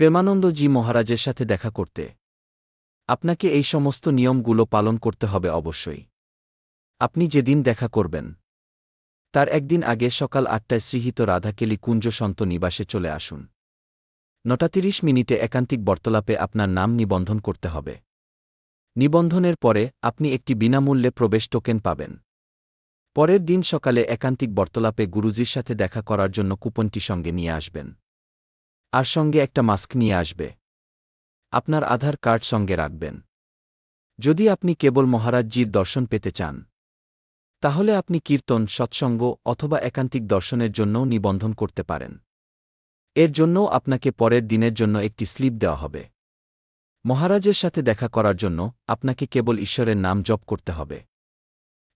প্রেমানন্দজি মহারাজের সাথে দেখা করতে। আপনাকে এই সমস্ত নিয়মগুলো পালন করতে হবে অবশ্যই। আপনি যেদিন দেখা করবেন, তার একদিন আগে সকাল আটটায় শ্রীহিত রাধাকেলি কুঞ্জ সন্ত নিবাসে চলে আসুন। নটা তিরিশ মিনিটে একান্তিক বর্তলাপে আপনার নাম নিবন্ধন করতে হবে। নিবন্ধনের পরে আপনি একটি বিনামূল্যে প্রবেশ টোকেন পাবেন। পরের দিন সকালে একান্তিক বর্তলাপে গুরুজির সাথে দেখা করার জন্য কুপনটি সঙ্গে নিয়ে আসবেন। আর সঙ্গে একটা মাস্ক নিয়ে আসবে। আপনার আধার কার্ড সঙ্গে রাখবেন। যদি আপনি কেবল মহারাজজির দর্শন পেতে চান, তাহলে আপনি কীর্তন, সৎসঙ্গ অথবা একান্তিক দর্শনের জন্যও নিবন্ধন করতে পারেন। এর জন্যও আপনাকে পরের দিনের জন্য একটি স্লিপ দেওয়া হবে। মহারাজের সাথে দেখা করার জন্য আপনাকে কেবল ঈশ্বরের নাম জপ করতে হবে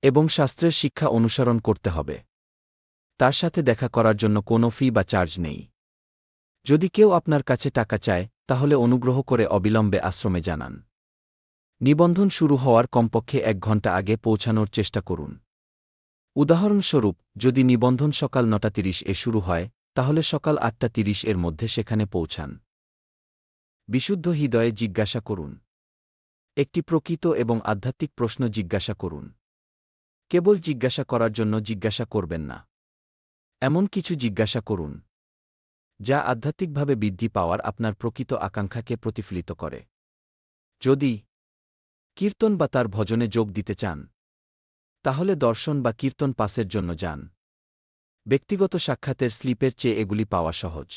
এবং শাস্ত্রের শিক্ষা অনুসরণ করতে হবে। তার সাথে দেখা করার জন্য কোনো ফি বা চার্জ নেই। যদি কেউ আপনার কাছে টাকা চায়, তাহলে অনুগ্রহ করে অবিলম্বে আশ্রমে জানান। নিবন্ধন শুরু হওয়ার কমপক্ষে এক ঘণ্টা আগে পৌঁছানোর চেষ্টা করুন। উদাহরণস্বরূপ, যদি নিবন্ধন সকাল নটা তিরিশ এ শুরু হয়, তাহলে সকাল আটটা তিরিশ এর মধ্যে সেখানে পৌঁছান। বিশুদ্ধ হৃদয়ে জিজ্ঞাসা করুন। একটি প্রকৃত এবং আধ্যাত্মিক প্রশ্ন জিজ্ঞাসা করুন। কেবল জিজ্ঞাসা করার জন্য জিজ্ঞাসা করবেন না। এমন কিছু জিজ্ঞাসা করুন। যা আধ্যাত্মিকভাবে বৃদ্ধি পাওয়ার আপনার প্রকৃত আকাঙ্ক্ষাকে প্রতিফলিত করে। যদি কীর্তন বা তার ভজনে যোগ দিতে চান, তাহলে দর্শন বা কীর্তন পাসের জন্য যান। ব্যক্তিগত সাক্ষাতের স্লিপের চেয়ে এগুলি পাওয়া সহজ।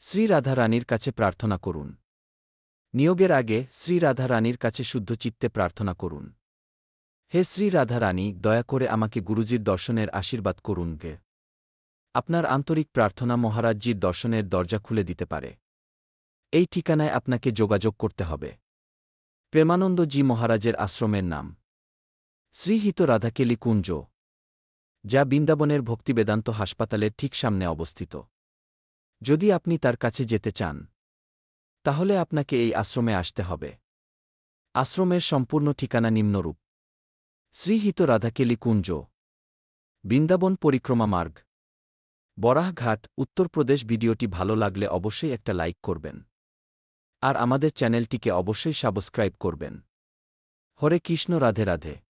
শ্রী রাধা রানীর কাছে প্রার্থনা করুন। নিয়োগের আগে শ্রী রাধা রানীর কাছে শুদ্ধ চিত্তে প্রার্থনা করুন। হে শ্রী রাধা রানী দয়া করে আমাকে গুরুজির দর্শনের আশীর্বাদ করুন গে। আপনার আন্তরিক প্রার্থনা মহারাজজির দর্শনের দরজা খুলে দিতে পারে। এই ঠিকানায় আপনাকে যোগাযোগ করতে হবে। প্রেমানন্দ জি মহারাজের আশ্রমের নাম। শ্রীহিত রাধাকেলি কুঞ্জ, যা বৃন্দাবনের ভক্তিবেদান্ত হাসপাতালের ঠিক সামনে অবস্থিত। যদি আপনি তার কাছে যেতে চান, তাহলে আপনাকে এই আশ্রমে আসতে হবে। আশ্রমের সম্পূর্ণ ঠিকানা নিম্নরূপ। শ্রীহিত রাধাকেলি কুঞ্জ, বৃন্দাবন পরিক্রমা মার্গ। বরাহঘাট উত্তরপ্রদেশ ভিডিওটি ভালো লাগলে অবশ্যই একটা লাইক করবেন। আর আমাদের চ্যানেলটিকে অবশ্যই সাবস্ক্রাইব করবেন। হরে কৃষ্ণ, রাধে রাধে।